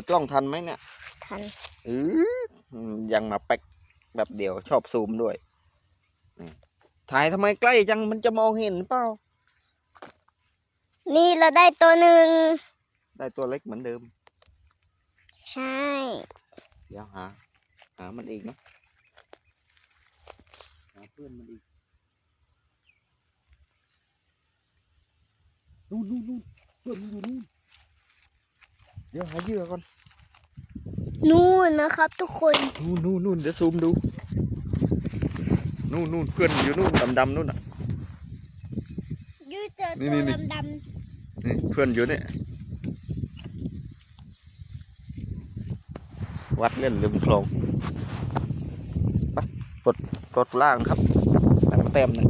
เปิดกล้องทันไหมเนี่ย ทันเออยังมาแป๊กแบบเดียวชอบซูมด้วยนี่ถ่ายทำไมใกล้จังมันจะมองเห็นเปล่า นี่เราได้ตัวหนึ่ง ได้ตัวเล็กเหมือนเดิม ใช่ เดี๋ยวหา หามันอีกเนาะหาเพื่อนมันอีกนู่นนู่นนู่นเพื่อนมันอยู่นู่นเดี๋ยวหาเหยื่อก่อน นู่นนะครับทุกคน นู่นนู่นนู่นเดี๋ยวซูมดู นู่นนู่นเพื่อนอยู่นู่นดำดำๆนู่นอะยืดเจอนี่ตัวนี่ดำนี่เพื่อนอยู่เนี่ยวัดเล่นริมคลองไปปลดปลดล่างครับแต่มาเต็มหนึ่ง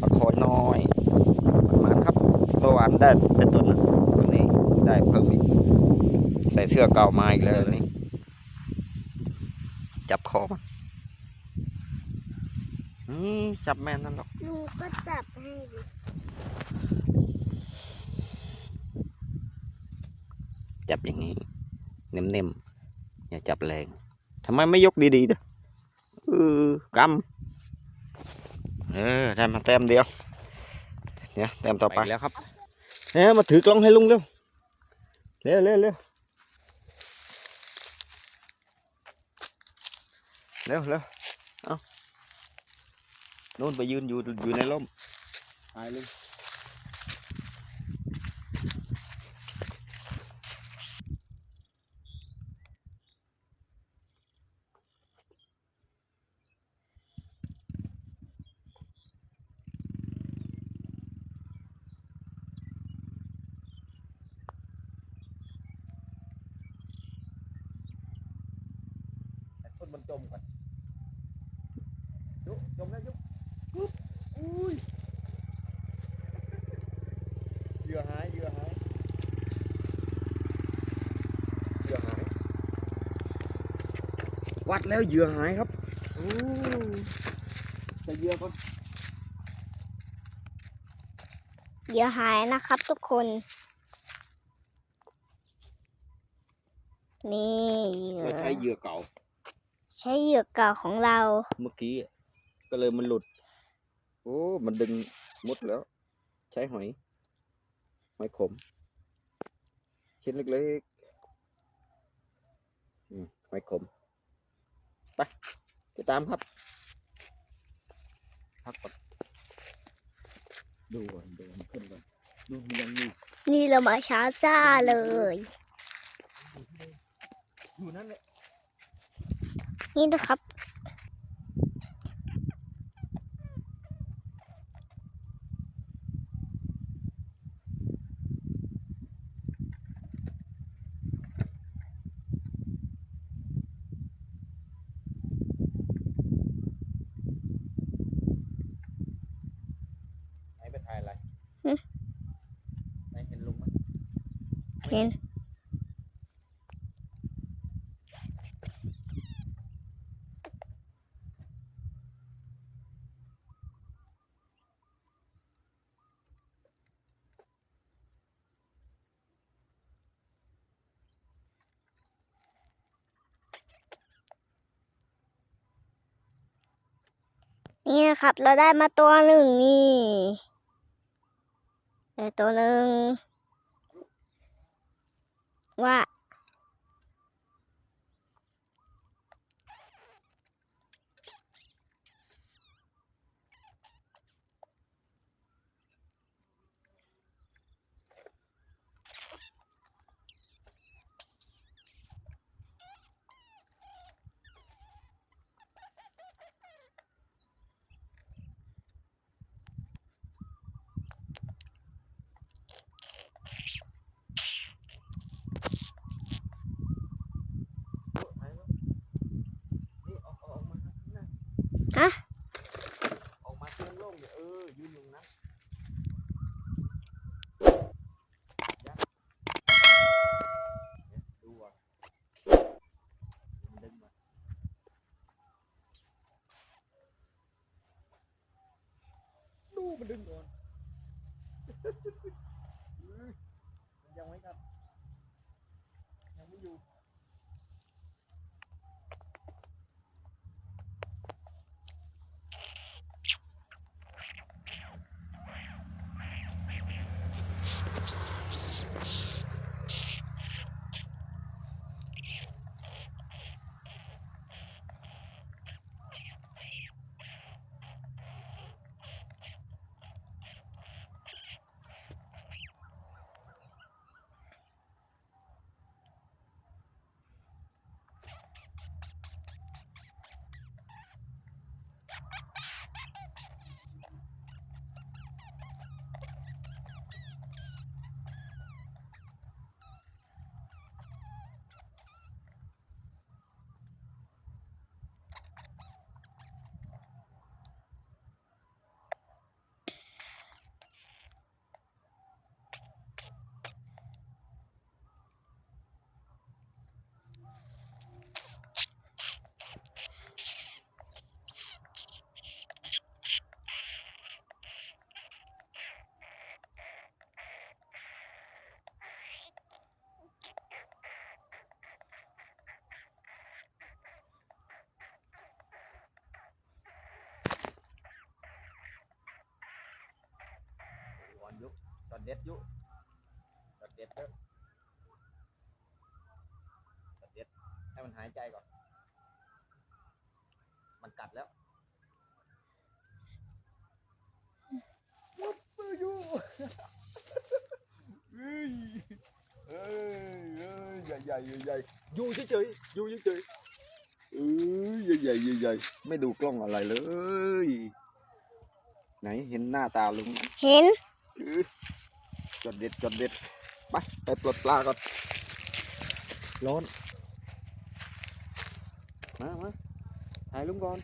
ปลาคอยน้อยประมาณครับเมื่อวานได้เป็นตัวหนึงวันนี้ได้เพิ่มอีกใส่เสื้อเก่ามาอีกแล้วนี่จับค อมันนี่จับแม่นนั่นหรอกๆลุงก็จับให้ดิจับอย่างนี้เน็มๆอย่าจับแรงทำไมไม่ยกดีๆด้วยเออกำเออได้มาแต้มเดียวเนี่ยแต้มต่อไปแล้วครับเนี่ยมาถือกล้องให้ลุงเร็วเร็วเร็วเร็ว เร็วเร็วเอาโน่นไปยืนอยู่อยู่ในร่ม ตายลุง คนมันจมก่อนยุจมแล้วยุปุ๊บอุ้ยเหยื่อหายเหยื่อหายเหยื่อหาย วัดแล้วเหยื่อหายครับโอ้แต่เหยื่อก่อนเดี๋ยวหายนะครับทุกคน นี่เหยื่เราอใช้เหยื่อเก่า ใช้เหยื่อเก่าของเรา เมื่อกี้อะก็เลยมันหลุด โอ้ มันดึงมุดแล้ว ใช้หอยหอยขม ชิ้นเล็กๆอืมหอยขม ไปไปตามครับ พักก่อนดูก่อนดูมันขึ้นก่อนดูมันยังมีนี่เรามาช้าจ้าเลย อยู่นั่นแหละ นี่นะครับ ไหนไปถ่ายอะไรหึไหนเห็นลุงไหม เห็น นี่ครับ เราได้มาตัวหนึ่งนี่ได้ตัวหนึ่งว่า นี่ออกออกมาข้างหน้า ฮะ ออกมาเตียงโล่งเนี่ ยืนอยู่นะยักษ์เนี่ยดูว่ะมันดึงมาดูมันดึงก่อนอื้อมันยังไม่กลับยังไม่อยู่ เด็ดอยู่ช็อตเด็ดเด้อช็อตเด็ดให้มันหายใจก่อน มันกัดแล้วมุดอยู่เอ้ยเอ้ยเอ้ยใหญ่ใหญ่ใหญ่ใหญ่อยู่เฉยๆอยู่เฉยๆเอ้ยใหญ่ใหญ่ใหญ่ใหญ่ไม่ดูกล้องอะไรเลย ไหนเห็นหน้าตาลุงไหมเห็นอื้อ จดเด็ดจดเด็ดไปไปปลดปลาก่อนร้อนมามาถ่ายลุงก่อน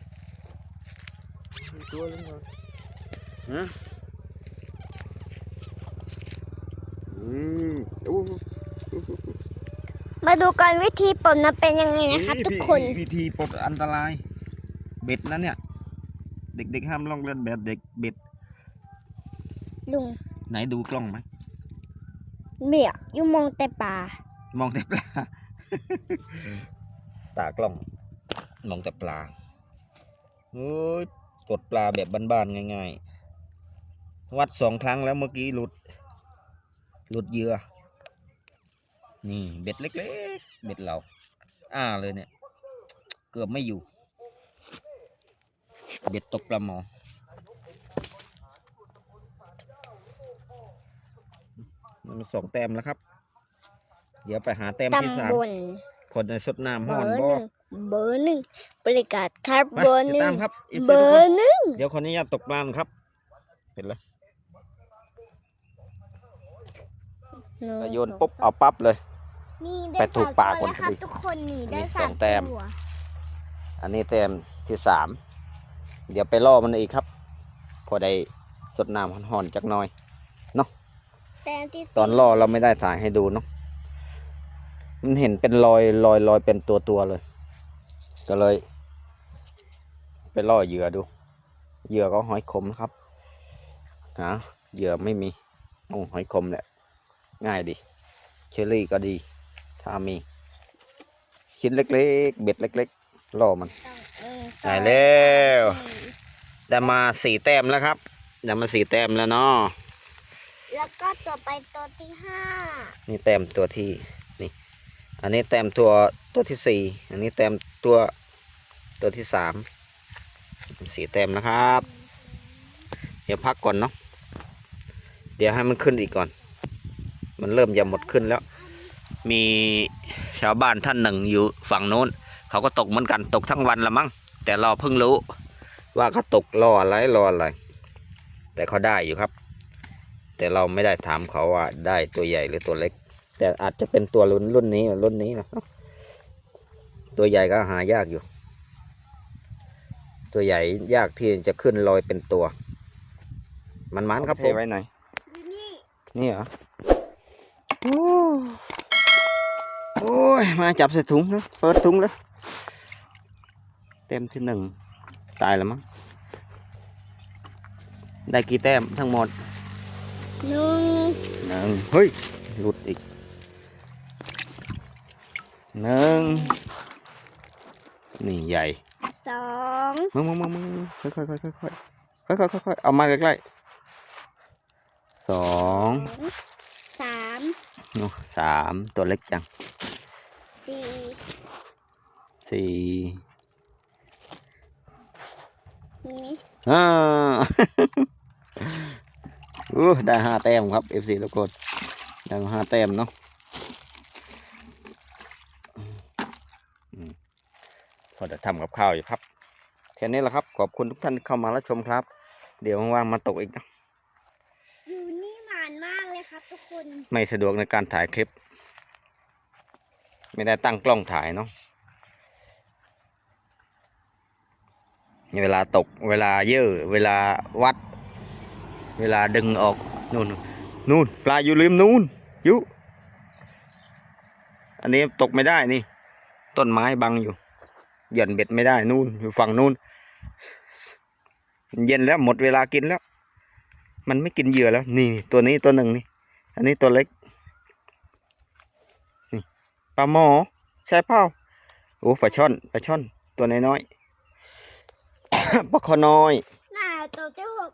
ดูตัวลุงก่อนฮะอืมโอ้โหมาดูกันวิธีปลดนะเป็นยังไงนะครับทุกคนวิธีปลดอันตราย เบ็ดนะเนี่ย เด็กๆห้ามล่องเล่นแบบเด็กเบ็ดลุงไหนดูกล้องไหม เบี่ยอยู่มองแต่ป่ามองแต่ปลา ตากล้อง มองแต่ปลาโอ้ยกดปลาแบบบ้านๆง่าย ๆ วัดสองครั้งแล้วเมื่อกี้หลุด หลุดเหยื่อ นี่เบ็ดเล็กๆ เบ็ดเรา อ้าเลยเนี่ย เกือบไม่อยู่ เบ็ดตกปลาหมอ มันสองแต้มแล้วครับ เดี๋ยวไปหาแต้มที่สามตำบลคนในสดน้ำเบห้ออนร์หบ่นึ่งเบอร์หนึ่งบริการครับไปเบอร์หเดี๋ยวนึ่ตางมครับ FC เบอทุกคนร์หนึ่งเดี๋ยวคนนี้ญาตตกปลาครับเป็นไรก็โยนปุ๊บเอาปั๊บเลย นี่ไปได้ถูกสามปากตัวคนแล้วครับพอดีทุกคนนี่ได้นี่สสาองมแต้มตัวอันนี้แต้มที่สาม เดี๋ยวไปล่อมันอีกครับ พอได้สดน้ำห่อนๆจักหน่อย แต้มที่ตอนล่อเราไม่ได้ถ่ายให้ดูเนาะมันเห็นเป็นรอยรอยรอยเป็นตัวตัวๆเลย ก็เลย ไปล่อเหยื่อดู เหยื่อก็หอยขมนะครับหาเหยื่อไม่มีโอ้หอยขมแหละง่ายดีเชอรี่ก็ดี ถ้ามีชิ้นเล็กๆ เบ็ดเล็กๆล่อมันหนึ่งสองได้แล้วสามสี่ได้มาสี่แต้มแล้วครับได้มาสี่แต้มแล้วเนาะ แล้วก็ตัวไปตัวที่ห้านี่แต้มตัวที่นี่ อันนี้แต้มตัวตัวที่สี่อันนี้แต้มตัวตัวที่สามสี่แต้มนะครับ เดี๋ยวพักก่อนเนาะเดี๋ยวให้มันขึ้นอีกก่อน มันเริ่มจะหมดขึ้นแล้ว มีชาวบ้านท่านหนึ่งอยู่ฝั่งโน้น เขาก็ตกเหมือนกันตกทั้งวันละมั้งแต่เราเพิ่งรู้ ว่าเขาตกรออะไรรออะไรแต่เขาได้อยู่ครับ แต่เราไม่ได้ถามเขาว่าได้ตัวใหญ่หรือตัวเล็ก แต่อาจจะเป็นตัวรุ่นรุ่นนี้รุ่นนี้นะครับตัวใหญ่ก็หายากอยู่ ตัวใหญ่ยากที่จะขึ้นลอยเป็นตัว มันมันครับผมไว้ไหนอยู่นี่นี่เหรอโอ้โอ้ยมาจับใส่ถุงนะเปิดถุงเลยเต็มที่หนึ่งตายแล้วมั้งได้กี่แต้มทั้งหมด หนึ่งหนึ่งเฮ้ย หลุดอีกหนึ่งนี่ใหญ่สองมึงมึงมึงมึงค่อยค่อยค่อยค่อยค่อยค่อยค่อยค่อยค่อยเอามาใกล้ๆสองสามโอ้สามตัวเล็กจังสี่สี่นี่อ่า อู้ได้ห้าแต้มครับ FC ทุกคนได้มาห้าแต้มเนาะอืมพอจะทำกับข้าวอยู่ครับแค่นี้แหละครับ ขอบคุณทุกท่านที่เข้ามารับชมครับ เดี๋ยวว่างๆมาตกอีกนะอยู่นี่หวานมากเลยครับทุกคน ไม่สะดวกในการถ่ายคลิป ไม่ได้ตั้งกล้องถ่ายเนาะเวลาตกเวลาเยอะเวลาวัด เวลาดึงออกนู่นนู่นปลาอยู่ริมนู่นอยุอันนี้ตกไม่ได้นี่ ต้นไม้บังอยู่หย่อนเบ็ดไม่ได้นู่นอยู่ฝั่งนู่นเย็นแล้วหมดเวลากินแล้ว มันไม่กินเหยื่อแล้ว นี่ตัวนี้ตัวหนึ่งนี่ อันนี้ตัวเล็กนี่ปลาหมอใช่เปล่าโอ้ปลาช่อนปลาช่อน ตัวน้อยๆปลาคอน้อยน่าตัวที่หก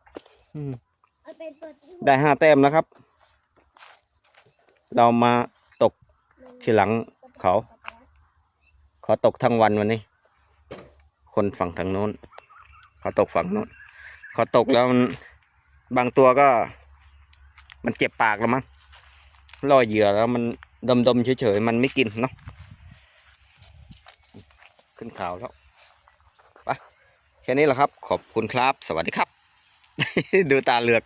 อืมเอาเป็นตัวที่หก ได้ห้าแต้มนะครับ เรามาตกทีหลังเขา เขาตกทั้งวันวันนี้ คนฝั่งทางโน้น เขาตกฝั่งโน้น เขาตกแล้วมันบางตัวก็ มันเจ็บปากแล้วมั้งล่อเหยื่อแล้วมันดมดมๆเฉยๆ มันไม่กินเนาะ ขึ้นข่าวแล้ว ไป แค่นี้แหละครับ ขอบคุณครับ สวัสดีครับ ดูตาเหลือก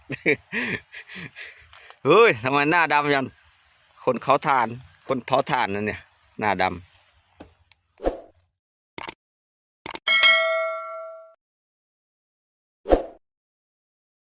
เฮ้ยทำไมหน้าดำยันคนเขาทาน คนเผาทานนั่นเนี่ย หน้าดำ